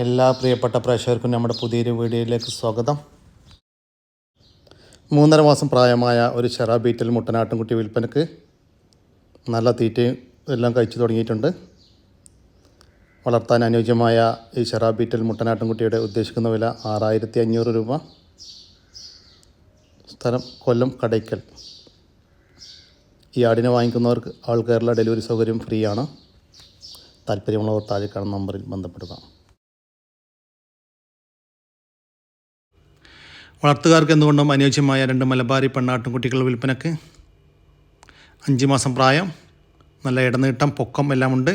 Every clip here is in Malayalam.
എല്ലാ പ്രിയപ്പെട്ട പ്രേക്ഷകർക്കും നമ്മുടെ പുതിയൊരു വീഡിയോയിലേക്ക് സ്വാഗതം. മൂന്നര മാസം പ്രായമായ ഒരു ചെറ ബീറ്റൽ മുട്ടനാട്ടിൻകുട്ടി വിൽപ്പനക്ക് നല്ല തീറ്റയും എല്ലാം കഴിച്ചു തുടങ്ങിയിട്ടുണ്ട്. വളർത്താൻ അനുയോജ്യമായ ഈ ചെറ ബീറ്റൽ മുട്ടനാട്ടിൻകുട്ടിയുടെ ഉദ്ദേശിക്കുന്ന വില ആറായിരത്തി അഞ്ഞൂറ് രൂപ. സ്ഥലം കൊല്ലം കടയ്ക്കൽ. ഈ ആടിനെ വാങ്ങിക്കുന്നവർക്ക് ആൾ കേരള ഡെലിവറി സൗകര്യം ഫ്രീ ആണ് താല്പര്യമുള്ളവർ താഴെ കാണുന്ന നമ്പറിൽ ബന്ധപ്പെടുക. വളർത്തുകാർക്ക് എന്തുകൊണ്ടും അനുയോജ്യമായ രണ്ട് മലബാരി പെണ്ണാട്ടും കുട്ടികളുടെ വിൽപ്പനക്ക്? അഞ്ച് മാസം പ്രായം നല്ല ഇടനീട്ടം പൊക്കം എല്ലാമുണ്ട്.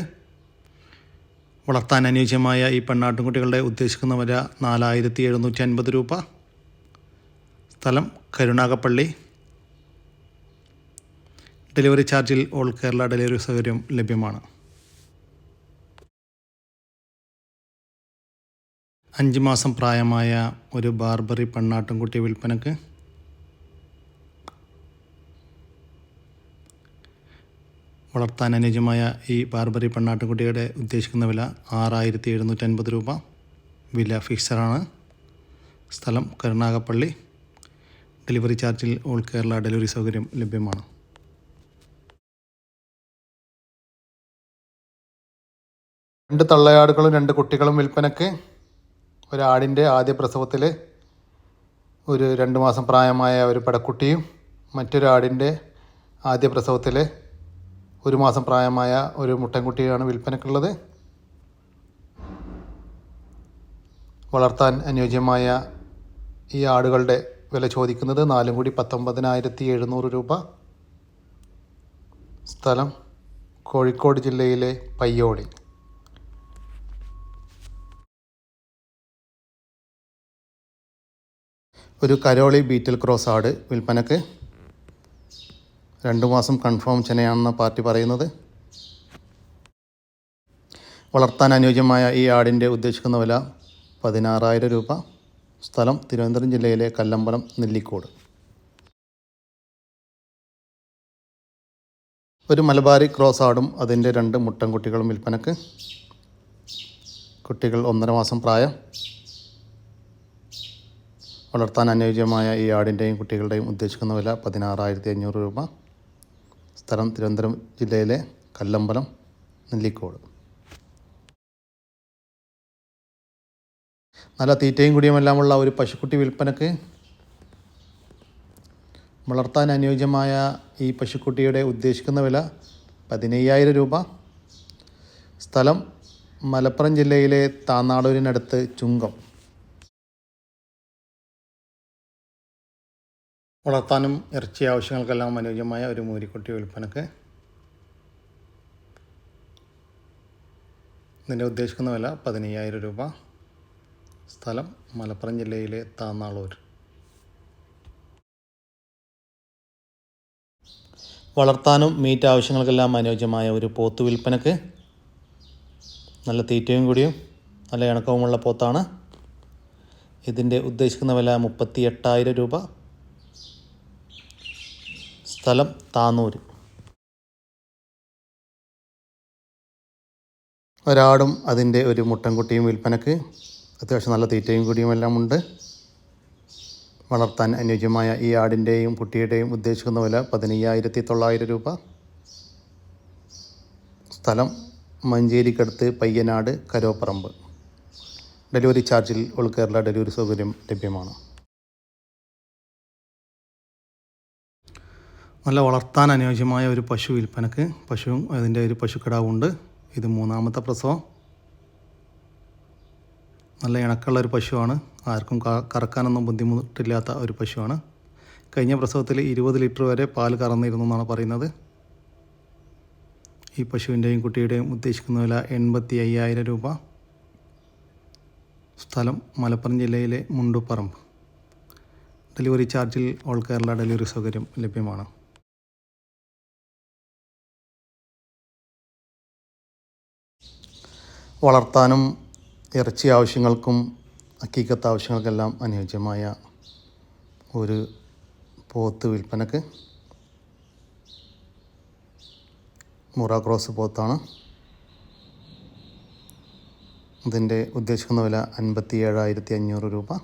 വളർത്താൻ അനുയോജ്യമായ ഈ പെണ്ണാട്ടും കുട്ടികളുടെ ഉദ്ദേശിക്കുന്ന വില നാലായിരത്തി എഴുന്നൂറ്റി അൻപത് രൂപ. സ്ഥലം കരുണാകപ്പള്ളി ഡെലിവറി ചാർജിൽ ഓൾ കേരള ഡെലിവറി സൗകര്യം ലഭ്യമാണ്. അഞ്ച് മാസം പ്രായമായ ഒരു ബാർബറി പെണ്ണാട്ടുംകുട്ടി വിൽപ്പനക്ക് വളർത്താൻ അനുയോജ്യമായ ഈ ബാർബറി പെണ്ണാട്ടുംകുട്ടിയുടെ ഉദ്ദേശിക്കുന്ന വില ആറായിരത്തി എഴുന്നൂറ്റി അൻപത് രൂപ. വില ഫിക്സറാണ് സ്ഥലം കരുണാകപ്പള്ളി ഡെലിവറി ചാർജിൽ ഓൾ കേരള ഡെലിവറി സൗകര്യം ലഭ്യമാണ്. രണ്ട് തള്ളയാടുകളും രണ്ട് കുട്ടികളും വിൽപ്പനക്ക് ഒരാടിന്റെ ആദ്യ പ്രസവത്തിൽ ഒരു രണ്ട് മാസം പ്രായമായ ഒരു പടക്കുട്ടിയും മറ്റൊരാടിന്റെ ആദ്യ പ്രസവത്തിൽ ഒരു മാസം പ്രായമായ ഒരു മുട്ടൻകുട്ടിയാണ് വിൽപ്പനക്കുള്ളത് വളർത്താൻ അനുയോജ്യമായ ഈ ആടുകളുടെ വില ചോദിക്കുന്നത് നാലും കൂടി പത്തൊമ്പതിനായിരത്തി എഴുന്നൂറ് രൂപ. സ്ഥലം കോഴിക്കോട് ജില്ലയിലെ പയ്യോളി ഒരു കരോളി ബീറ്റൽ ക്രോസ് ആട് വിൽപ്പനക്ക് രണ്ട് മാസം കൺഫേം ചെനയാണെന്ന് പാർട്ടി പറയുന്നത്. വളർത്താൻ അനുയോജ്യമായ ഈ ആടിന്റെ ഉദ്ദേശിക്കുന്ന വില പതിനാറായിരം രൂപ. സ്ഥലം തിരുവനന്തപുരം ജില്ലയിലെ കല്ലമ്പലം നെല്ലിക്കോട്. ഒരു മലബാരി ക്രോസ് ആടും അതിന്റെ രണ്ട് മുട്ടൻകുട്ടികളും വിൽപ്പനക്ക്. കുട്ടികൾ ഒന്നര മാസം പ്രായം. വളർത്താൻ അനുയോജ്യമായ ഈ ആടിന്റെയും കുട്ടികളുടെയും ഉദ്ദേശിക്കുന്ന വില പതിനാറായിരത്തി അഞ്ഞൂറ് രൂപ. സ്ഥലം തിരുവനന്തപുരം ജില്ലയിലെ കല്ലമ്പലം നെല്ലിക്കോട്. നല്ല തീറ്റയും കുടിയുമെല്ലാമുള്ള ഒരു പശുക്കുട്ടി വിൽപ്പനക്ക് വളർത്താൻ അനുയോജ്യമായ ഈ പശുക്കുട്ടിയുടെ ഉദ്ദേശിക്കുന്ന വില പതിനയ്യായിരം രൂപ. സ്ഥലം മലപ്പുറം ജില്ലയിലെ താന്നാടൂരിനടുത്ത് ചുങ്കം. വളർത്താനും ഇറച്ചി ആവശ്യങ്ങൾക്കെല്ലാം അനുയോജ്യമായ ഒരു മൂരിക്കുട്ടി വിൽപ്പനക്ക് ഇതിന്റെ ഉദ്ദേശിക്കുന്ന വില പതിനയ്യായിരം രൂപ. സ്ഥലം മലപ്പുറം ജില്ലയിലെ താന്നാളൂർ. വളർത്താനും മീറ്റ് ആവശ്യങ്ങൾക്കെല്ലാം അനുയോജ്യമായ ഒരു പോത്ത് വിൽപ്പനക്ക് നല്ല തീറ്റയും കൂടിയും നല്ല ഇണക്കവുമുള്ള പോത്താണ്. ഇതിന്റെ ഉദ്ദേശിക്കുന്ന വില മുപ്പത്തി എട്ടായിരം രൂപ. സ്ഥലം താനൂര്. ഒരാടും അതിന്റെ ഒരു മുട്ടൻകുട്ടിയും വിൽപ്പനക്ക് അത്യാവശ്യം നല്ല തീറ്റയും കൂടിയും എല്ലാം ഉണ്ട്. വളർത്താൻ അനുയോജ്യമായ ഈ ആടിന്റെയും കുട്ടിയുടെയും ഉദ്ദേശിക്കുന്ന വില പതിനയ്യായിരത്തി തൊള്ളായിരം രൂപ. സ്ഥലം മഞ്ചേരിക്കടുത്ത് പയ്യനാട് കരോപ്പറമ്പ്. ഡെലിവറി ചാർജിൽ ഓൾ കേരള ഡെലിവറി സൗകര്യം ലഭ്യമാണ്. നല്ല വളർത്താൻ അനുയോജ്യമായ ഒരു പശു വിൽപ്പനക്ക് പശുവും അതിന്റെ ഒരു പശുക്കിടാവുണ്ട്. ഇത് മൂന്നാമത്തെ പ്രസവം. നല്ല ഇണക്കുള്ള ഒരു പശുവാണ്. ആർക്കും കറക്കാനൊന്നും ബുദ്ധിമുട്ടില്ലാത്ത ഒരു പശുവാണ്. കഴിഞ്ഞ പ്രസവത്തിൽ ഇരുപത് ലിറ്റർ വരെ പാൽ കറന്നിരുന്നു എന്നാണ് പറയുന്നത്. ഈ പശുവിന്റെയും കുട്ടിയുടെയും ഉദ്ദേശിക്കുന്ന വില എൺപത്തി അയ്യായിരം രൂപ. സ്ഥലം മലപ്പുറം ജില്ലയിലെ മുണ്ടുപ്പറമ്പ് ഡെലിവറി ചാർജിൽ ഓൾ കേരള ഡെലിവറി സൗകര്യം ലഭ്യമാണ്. വളർത്താനും ഇറച്ചി ആവശ്യങ്ങൾക്കും അക്കീക്കത്ത് ആവശ്യങ്ങൾക്കെല്ലാം അനുയോജ്യമായ ഒരു പോത്ത് വിൽപ്പനക്ക് മുറ ക്രോസ് പോത്താണ്. ഇതിന്റെ ഉദ്ദേശിക്കുന്ന വില അൻപത്തി ഏഴായിരത്തി അഞ്ഞൂറ് രൂപ.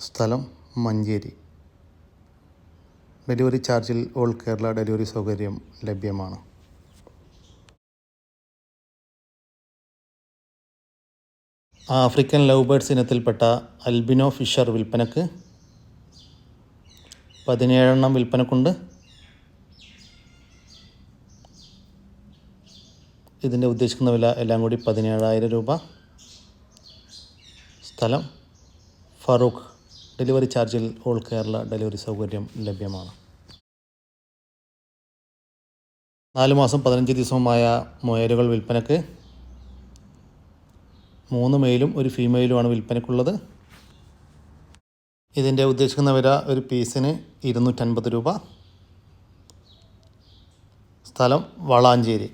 സ്ഥലം മഞ്ചേരി. ഡെലിവറി ചാർജിൽ ഓൾ കേരള ഡെലിവറി സൗകര്യം ലഭ്യമാണ്. ആഫ്രിക്കൻ ലവ് ബേർഡ്സ് ഇനത്തിൽപ്പെട്ട അൽബിനോ ഫിഷർ വിൽപ്പനക്ക് പതിനേഴെണ്ണം വിൽപ്പനക്കുണ്ട്. ഇതിന്റെ ഉദ്ദേശിക്കുന്ന വില എല്ലാം കൂടി പതിനേഴായിരം രൂപ. സ്ഥലം ഫറൂഖ്. ഡെലിവറി ചാർജിൽ ഓൾ കേരള ഡെലിവറി സൗകര്യം ലഭ്യമാണ്. നാല് മാസം പതിനഞ്ച് ദിവസവുമായ മൊയലുകൾ വിൽപ്പനക്ക് മൂന്ന് മെയിലും ഒരു ഫീമെയിലുമാണ് വിൽപ്പനയ്ക്കുള്ളത്. ഇതിന്റെ ഉദ്ദേശിക്കുന്ന വില ഒരു പീസിന് ഇരുന്നൂറ്റൻപത് രൂപ. സ്ഥലം വളാഞ്ചേരി.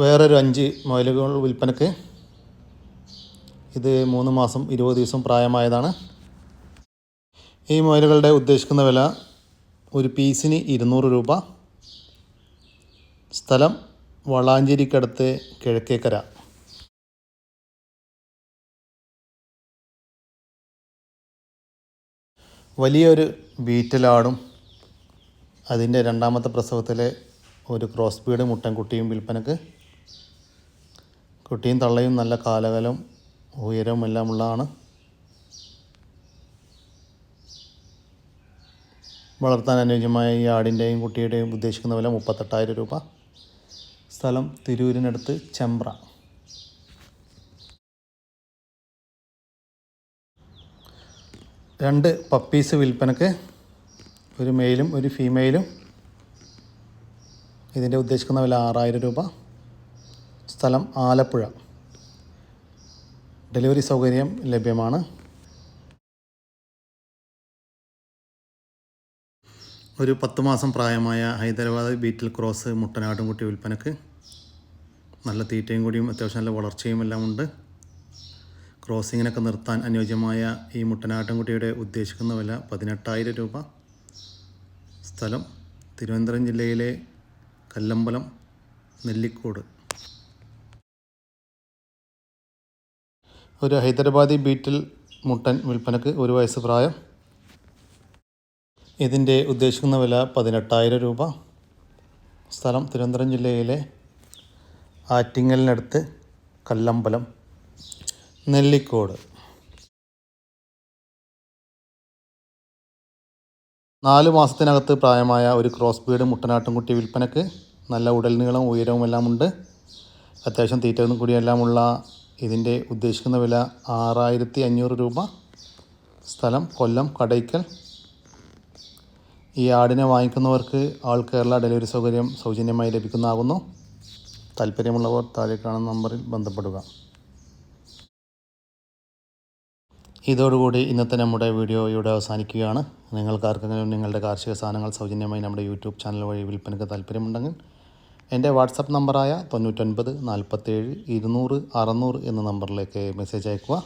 വേറൊരു അഞ്ച് മുയലുകൾ വിൽപ്പനക്ക് ഇത് മൂന്ന് മാസം ഇരുപത് ദിവസം പ്രായമായതാണ്. ഈ മുയലുകളുടെ ഉദ്ദേശിക്കുന്ന വില ഒരു പീസിന് ഇരുന്നൂറ് രൂപ. സ്ഥലം വളാഞ്ചേരിക്കടുത്ത് കിഴക്കേക്കര. വലിയൊരു ബീറ്റലാടും അതിന്റെ രണ്ടാമത്തെ പ്രസവത്തിലെ ഒരു ക്രോസ് ബീഡ് മുട്ടൻകുട്ടിയും വിൽപ്പനക്ക്. കുട്ടിയും തള്ളയും നല്ല കാലകലം ഉയരവും എല്ലാം ഉള്ളതാണ് വളർത്താൻ അനുയോജ്യമായ ഈ ആടിന്റെയും കുട്ടിയുടെയും ഉദ്ദേശിക്കുന്ന വില മുപ്പത്തെട്ടായിരം രൂപ. സ്ഥലം തിരൂരിനടുത്ത് ചെമ്പ്ര. രണ്ട് പപ്പീസ് വിൽപ്പനക്ക് ഒരു മെയിലും ഒരു ഫീമെയിലും ഇതിന്റെ ഉദ്ദേശിക്കുന്ന വില ആറായിരം രൂപ. സ്ഥലം ആലപ്പുഴ. ഡെലിവറി സൗകര്യം ലഭ്യമാണ്. ഒരു പത്ത് മാസം പ്രായമായ ഹൈദരാബാദ് ബീറ്റിൽ ക്രോസ് മുട്ടനാട്ടുംകുട്ടി വിൽപ്പനക്ക് നല്ല തീറ്റയും കൂടിയും അത്യാവശ്യം നല്ല വളർച്ചയും എല്ലാം ഉണ്ട്. ക്രോസിങ്ങിനൊക്കെ നിർത്താൻ അനുയോജ്യമായ ഈ മുട്ടനാട്ടിൻകുട്ടിയുടെ ഉദ്ദേശിക്കുന്ന വില പതിനെട്ടായിരം രൂപ. സ്ഥലം തിരുവനന്തപുരം ജില്ലയിലെ കല്ലമ്പലം നെല്ലിക്കോട്. ഒരു ഹൈദരാബാദി ബീറ്റിൽ മുട്ടൻ വിൽപ്പനക്ക് ഒരു വയസ്സ് പ്രായം. ഇതിന്റെ ഉദ്ദേശിക്കുന്ന വില പതിനെട്ടായിരം രൂപ. സ്ഥലം തിരുവനന്തപുരം ജില്ലയിലെ ആറ്റിങ്ങലിനടുത്ത് കല്ലമ്പലം നെല്ലിക്കോട്. നാല് മാസത്തിനകത്ത് പ്രായമായ ഒരു ക്രോസ് ബീഡ് മുട്ടനാട്ടുംകുട്ടി വിൽപ്പനക്ക് നല്ല ഉടൽ നീളം ഉയരവും എല്ലാം ഉണ്ട് അത്യാവശ്യം കൂടിയെല്ലാം ഉള്ള ഇതിന്റെ ഉദ്ദേശിക്കുന്ന വില ആറായിരത്തി അഞ്ഞൂറ് രൂപ. സ്ഥലം കൊല്ലം കടയ്ക്കൽ. ഈ ആടിനെ വാങ്ങിക്കുന്നവർക്ക് ആൾ കേരള ഡെലിവറി സൗകര്യം സൗജന്യമായി ലഭിക്കുന്നതാകുന്നു. താല്പര്യമുള്ളവർ താഴെ കാണുന്ന നമ്പറിൽ ബന്ധപ്പെടുക. ഇതോടുകൂടി ഇന്നത്തെ നമ്മുടെ വീഡിയോ ഇവിടെ അവസാനിക്കുകയാണ്. നിങ്ങൾക്ക് ആർക്കെങ്കിലും നിങ്ങളുടെ കാർഷിക സാധനങ്ങൾ സൗജന്യമായി നമ്മുടെ യൂട്യൂബ് ചാനൽ വഴി വിൽപ്പനയ്ക്ക് താല്പര്യമുണ്ടെങ്കിൽ എന്റെ വാട്സപ്പ് നമ്പറായ തൊണ്ണൂറ്റൊൻപത് നാൽപ്പത്തേഴ് ഇരുന്നൂറ് അറുന്നൂറ് എന്ന നമ്പറിലേക്ക് മെസ്സേജ് അയക്കുക.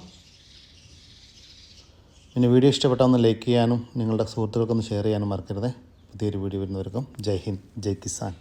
പിന്നെ വീഡിയോ ഇഷ്ടപ്പെട്ടാൽ ഒന്ന് ലൈക്ക് ചെയ്യാനും നിങ്ങളുടെ സുഹൃത്തുക്കൾക്കൊന്ന് ഷെയർ ചെയ്യാനും മറക്കരുത്. പുതിയൊരു വീഡിയോ വരുന്നവർക്കും ജയ് ഹിന്ദ് ജയ് കിസാൻ.